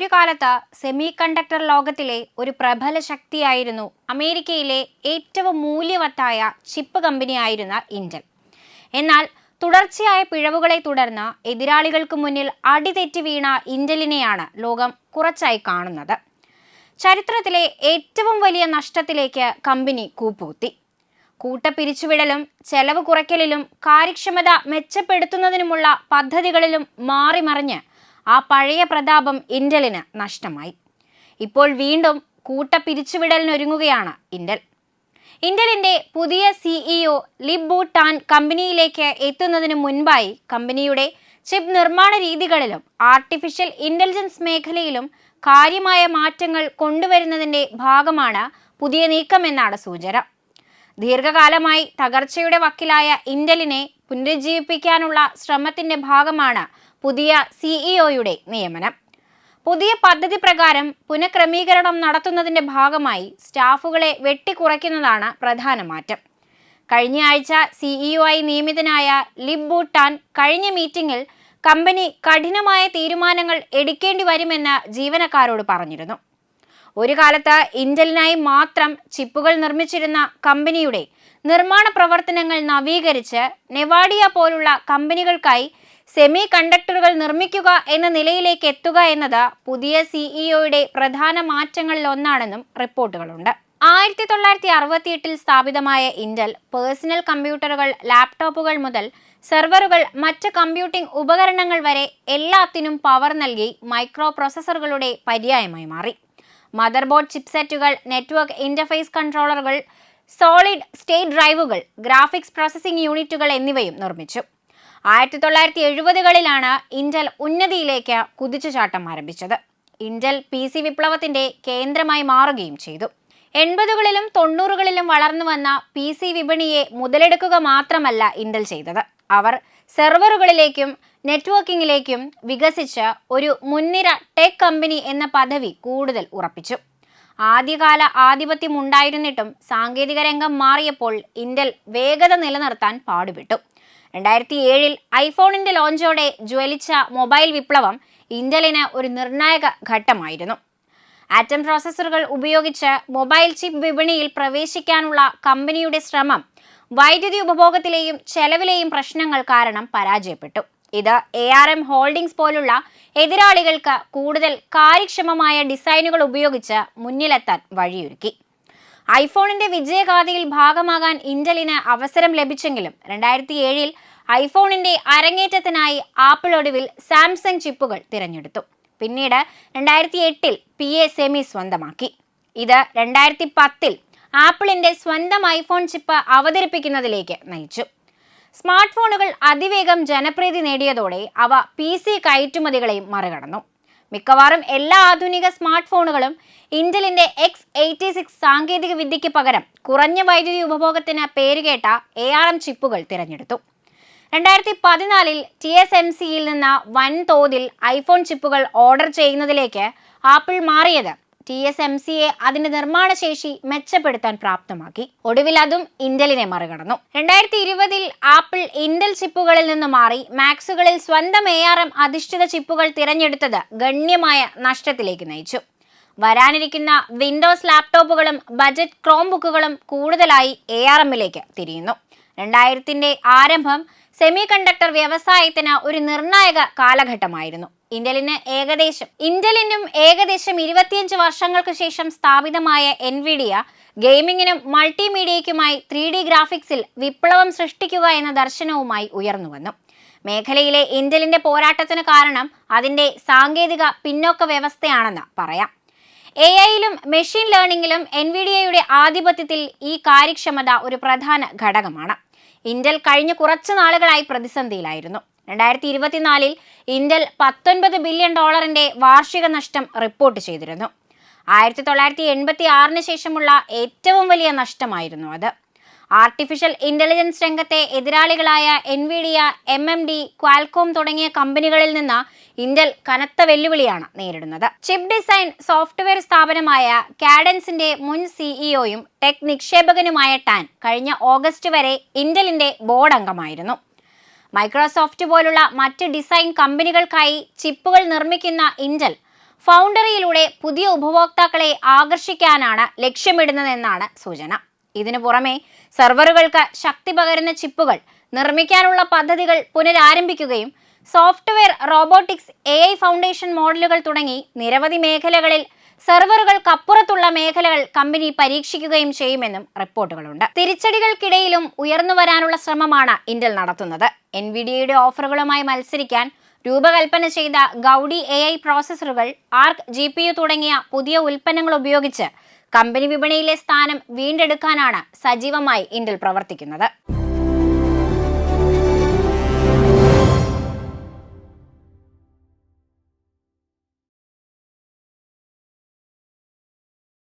ഒരു കാലത്ത് semi conductor ലോകത്തിലെ ഒരു പ്രബല ശക്തിയായിരുന്നു അമേരിക്കയിലെ ഏറ്റവും മൂല്യവത്തായ ചിപ്പ് കമ്പനിയായിരുന്ന ഇന്റൽ എന്നാൽ തുടർച്ചയായ പിഴവുകളെ തുടർന്ന് എതിരാളികൾക്ക് മുന്നിൽ അടിതെറ്റി വീണ ഇന്റലിനെയാണ് ലോകം കുറച്ചായി കാണുന്നത്. ചരിത്രത്തിലെ ഏറ്റവും വലിയ നഷ്ടത്തിലേക്ക് കമ്പനി കൂപ്പുകുത്തി. കൂട്ടപ്പിരിച്ചുവിടലും ചെലവ് കുറയ്ക്കലിലും കാര്യക്ഷമത മെച്ചപ്പെടുത്തുന്നതിനുമുള്ള പദ്ധതികളിലും മാറിമറിഞ്ഞ് ആ പഴയ പ്രതാപം ഇന്റലിന് നഷ്ടമായി. ഇപ്പോൾ വീണ്ടും കൂട്ട പിരിച്ചുവിടലിനൊരുങ്ങുകയാണ് ഇന്റൽ. ഇന്റലിന്റെ പുതിയ സിഇഒ ലിബു ടാൻ കമ്പനിയിലേക്ക് എത്തുന്നതിന് മുൻപായി കമ്പനിയുടെ ചിപ്പ് നിർമ്മാണ രീതികളിലും ആർട്ടിഫിഷ്യൽ ഇന്റലിജൻസ് മേഖലയിലും കാര്യമായ മാറ്റങ്ങൾ കൊണ്ടുവരുന്നതിന്റെ ഭാഗമാണ് പുതിയ നീക്കമെന്നാണ് സൂചന. ദീർഘകാലമായി തകർച്ചയുടെ വക്കിലായ ഇന്റലിനെ പുനരുജ്ജീവിപ്പിക്കാനുള്ള ശ്രമത്തിന്റെ ഭാഗമാണ് പുതിയ സിഇഒയുടെ നിയമനം. പുതിയ പദ്ധതി പ്രകാരം പുനഃക്രമീകരണം നടത്തുന്നതിന്റെ ഭാഗമായി സ്റ്റാഫുകളെ വെട്ടിക്കുറയ്ക്കുന്നതാണ് പ്രധാന മാറ്റം. കഴിഞ്ഞ ആഴ്ച സിഇഒ ആയി നിയമിതനായ ലിബ് ബൂട്ടാൻ കഴിഞ്ഞ മീറ്റിംഗിൽ കമ്പനി കഠിനമായ തീരുമാനങ്ങൾ എടുക്കേണ്ടി വരുമെന്ന് ജീവനക്കാരോട് പറഞ്ഞിരുന്നു. ഒരു കാലത്ത് ഇന്റലിനായി മാത്രം ചിപ്പുകൾ നിർമ്മിച്ചിരുന്ന കമ്പനിയുടെ നിർമ്മാണ പ്രവർത്തനങ്ങൾ നവീകരിച്ച് നെവാഡിയ പോലുള്ള കമ്പനികൾക്കായി സെമി കണ്ടക്ടറുകൾ നിർമ്മിക്കുക എന്ന നിലയിലേക്ക് എത്തുക എന്നത് പുതിയ സിഇഒയുടെ പ്രധാന മാറ്റങ്ങളിൽ ഒന്നാണെന്നും റിപ്പോർട്ടുകളുണ്ട്. ആയിരത്തി തൊള്ളായിരത്തി അറുപത്തിയെട്ടിൽ സ്ഥാപിതമായ ഇന്റൽ പേഴ്സണൽ കമ്പ്യൂട്ടറുകൾ ലാപ്ടോപ്പുകൾ മുതൽ സെർവറുകൾ മറ്റ് കമ്പ്യൂട്ടിംഗ് ഉപകരണങ്ങൾ വരെ എല്ലാത്തിനും പവർ നൽകി മൈക്രോ പ്രോസസ്സറുകളുടെ പര്യായമായി മാറി. മദർ ബോർഡ് ചിപ്സെറ്റുകൾ നെറ്റ്വർക്ക് ഇന്റർഫേസ് കൺട്രോളറുകൾ സോളിഡ് സ്റ്റേറ്റ് ഡ്രൈവുകൾ ഗ്രാഫിക്സ് പ്രോസസ്സിംഗ് യൂണിറ്റുകൾ എന്നിവയും നിർമ്മിച്ചു. ആയിരത്തി തൊള്ളായിരത്തി എഴുപതുകളിലാണ് ഇന്റൽ ഉന്നതിയിലേക്ക് കുതിച്ചുചാട്ടം ആരംഭിച്ചത്. ഇന്റൽ പി സി വിപ്ലവത്തിന്റെ കേന്ദ്രമായി മാറുകയും ചെയ്തു. എൺപതുകളിലും തൊണ്ണൂറുകളിലും വളർന്നു വന്ന പി സി വിപണിയെ മുതലെടുക്കുക മാത്രമല്ല ഇന്റൽ ചെയ്തത്. അവർ സെർവറുകളിലേക്കും നെറ്റ്വർക്കിംഗിലേക്കും വികസിച്ച് ഒരു മുൻനിര ടെക് കമ്പനി എന്ന പദവി കൂടുതൽ ഉറപ്പിച്ചു. ആദ്യകാല ആധിപത്യം ഉണ്ടായിരുന്നിട്ടും സാങ്കേതിക രംഗം മാറിയപ്പോൾ ഇന്റൽ വേഗത നിലനിർത്താൻ പാടുപെട്ടു. രണ്ടായിരത്തി ഏഴിൽ ഐഫോണിന്റെ ലോഞ്ചോടെ ജ്വലിച്ച മൊബൈൽ വിപ്ലവം ഇന്റലിന് ഒരു നിർണായക ഘട്ടമായിരുന്നു. ആറ്റം പ്രോസസ്സറുകൾ ഉപയോഗിച്ച് മൊബൈൽ ചിപ്പ് വിപണിയിൽ പ്രവേശിക്കാനുള്ള കമ്പനിയുടെ ശ്രമം വൈദ്യുതി ഉപഭോഗത്തിലെയും ചെലവിലെയും പ്രശ്നങ്ങൾ കാരണം പരാജയപ്പെട്ടു. ഇത് എ ആർ എം ഹോൾഡിംഗ്സ് പോലുള്ള എതിരാളികൾക്ക് കൂടുതൽ കാര്യക്ഷമമായ ഡിസൈനുകൾ ഉപയോഗിച്ച് മുന്നിലെത്താൻ വഴിയൊരുക്കി. ഐഫോണിന്റെ വിജയഗാഥയിൽ ഭാഗമാകാൻ ഇന്റലിന് അവസരം ലഭിച്ചെങ്കിലും രണ്ടായിരത്തി ഏഴിൽ ഐഫോണിന്റെ അരങ്ങേറ്റത്തിനായി ആപ്പിൾ ഒടുവിൽ സാംസങ് ചിപ്പുകൾ തിരഞ്ഞെടുത്തു. പിന്നീട് രണ്ടായിരത്തി എട്ടിൽ പി എ സെമി സ്വന്തമാക്കി. ഇത് രണ്ടായിരത്തി പത്തിൽ ആപ്പിളിന്റെ സ്വന്തം ഐഫോൺ ചിപ്പ് അവതരിപ്പിക്കുന്നതിലേക്ക് നയിച്ചു. സ്മാർട്ട് ഫോണുകൾ അതിവേഗം ജനപ്രീതി നേടിയതോടെ അവ പി സി കയറ്റുമതികളെയും മറികടന്നു. മിക്കവാറും എല്ലാ ആധുനിക സ്മാർട്ട് ഫോണുകളും ഇന്റലിന്റെ എക്സ് എയ്റ്റി സിക്സ് സാങ്കേതിക വിദ്യയ്ക്ക് പകരം കുറഞ്ഞ വൈദ്യുതി ഉപഭോഗത്തിന് പേരുകേട്ട എ ആർ എം ചിപ്പുകൾ തിരഞ്ഞെടുത്തു. രണ്ടായിരത്തി പതിനാലിൽ ടി എസ് എം സിയിൽ നിന്ന് വൻതോതിൽ ഐഫോൺ ചിപ്പുകൾ ഓർഡർ ചെയ്യുന്നതിലേക്ക് ആപ്പിൾ മാറിയത് ടി എസ് എം സിയെ അതിന്റെ നിർമ്മാണ ശേഷി മെച്ചപ്പെടുത്താൻ പ്രാപ്തമാക്കി. ഒടുവിൽ അതും ഇന്റലിനെ മറികടന്നു. രണ്ടായിരത്തി ഇരുപതിൽ ആപ്പിൾ ഇന്റൽ ചിപ്പുകളിൽ നിന്ന് മാറി മാക്സുകളിൽ സ്വന്തം എ ആർ എം അധിഷ്ഠിത ചിപ്പുകൾ തിരഞ്ഞെടുത്തത് ഗണ്യമായ നഷ്ടത്തിലേക്ക് നയിച്ചു. വരാനിരിക്കുന്ന വിൻഡോസ് ലാപ്ടോപ്പുകളും ബജറ്റ് ക്രോം ബുക്കുകളും കൂടുതലായി എ ആർ എമ്മിലേക്ക് തിരിയുന്നു. രണ്ടായിരത്തിന്റെ ആരംഭം സെമി കണ്ടക്ടർ വ്യവസായത്തിന് ഒരു നിർണായക കാലഘട്ടമായിരുന്നു. ഇന്റലിന് ഏകദേശം ഇന്റലിനും ഏകദേശം ഇരുപത്തിയഞ്ച് വർഷങ്ങൾക്ക് ശേഷം സ്ഥാപിതമായ എൻവിഡിയ ഗെയിമിങ്ങിനും മൾട്ടിമീഡിയയ്ക്കുമായി ത്രീ ഡി ഗ്രാഫിക്സിൽ വിപ്ലവം സൃഷ്ടിക്കുക എന്ന ദർശനവുമായി ഉയർന്നുവന്നു മേഖലയിലെ ഇന്റലിന്റെ പോരാട്ടത്തിന് കാരണം അതിന്റെ സാങ്കേതിക പിന്നോക്ക വ്യവസ്ഥയാണെന്ന് പറയാം. എ ഐയിലും മെഷീൻ ലേണിംഗിലും എൻവിഡിയയുടെ ആധിപത്യത്തിൽ ഈ കാര്യക്ഷമത ഒരു പ്രധാന ഘടകമാണ്. ഇന്റൽ കഴിഞ്ഞ കുറച്ച് നാളുകളായി പ്രതിസന്ധിയിലായിരുന്നു. രണ്ടായിരത്തി ഇരുപത്തിനാലിൽ ഇന്റൽ പത്തൊൻപത് ബില്യൺ ഡോളറിന്റെ വാർഷിക നഷ്ടം റിപ്പോർട്ട് ചെയ്തിരുന്നു. ആയിരത്തി തൊള്ളായിരത്തി എൺപത്തി ആറിന് ശേഷമുള്ള ഏറ്റവും വലിയ നഷ്ടമായിരുന്നു അത്. ആർട്ടിഫിഷ്യൽ ഇന്റലിജൻസ് രംഗത്തെ എതിരാളികളായ Nvidia M M D Qualcomm തുടങ്ങിയ കമ്പനികളിൽ നിന്ന് ഇന്റൽ കനത്ത വെല്ലുവിളിയാണ് നേരിടുന്നത്. ചിപ്പ് ഡിസൈൻ സോഫ്റ്റ്വെയർ സ്ഥാപനമായ കാഡൻസിന്റെ മുൻ സിഇഒയും ടെക് നിക്ഷേപകനുമായ ടാൻ കഴിഞ്ഞ ഓഗസ്റ്റ് വരെ ഇന്റലിന്റെ ബോർഡ് അംഗമായിരുന്നു. മൈക്രോസോഫ്റ്റ് പോലുള്ള മറ്റ് ഡിസൈൻ കമ്പനികൾക്കായി ചിപ്പുകൾ നിർമ്മിക്കുന്ന ഇന്റൽ ഫൗണ്ടറിയിലൂടെ പുതിയ ഉപഭോക്താക്കളെ ആകർഷിക്കാനാണ് ലക്ഷ്യമിടുന്നതെന്നാണ് സൂചന. ഇതിനു പുറമെ സെർവറുകൾക്ക് ശക്തി പകരുന്ന ചിപ്പുകൾ നിർമ്മിക്കാനുള്ള പദ്ധതികൾ പുനരാരംഭിക്കുകയും software robotics A I foundation മോഡലുകൾ തുടങ്ങി നിരവധി മേഖലകളിൽ സെർവറുകൾക്കപ്പുറത്തുള്ള മേഖലകൾ കമ്പനി പരീക്ഷിക്കുകയും ചെയ്യുമെന്നും റിപ്പോർട്ടുകളുണ്ട്. തിരിച്ചടികൾക്കിടയിലും ഉയർന്നു വരാനുള്ള ശ്രമമാണ് ഇന്റൽ നടത്തുന്നത്. എൻവിഡിയയുടെ ഓഫറുകളുമായി മത്സരിക്കാൻ രൂപകൽപ്പന ചെയ്ത ഗൗഡി എ ഐ പ്രോസസ്സറുകൾ ആർക്ക് ജി പി യു തുടങ്ങിയ പുതിയ ഉൽപ്പന്നങ്ങൾ ഉപയോഗിച്ച് കമ്പനി വിപണിയിലെ സ്ഥാനം വീണ്ടെടുക്കാനാണ് സജീവമായി ഇന്റൽ പ്രവർത്തിക്കുന്നത്.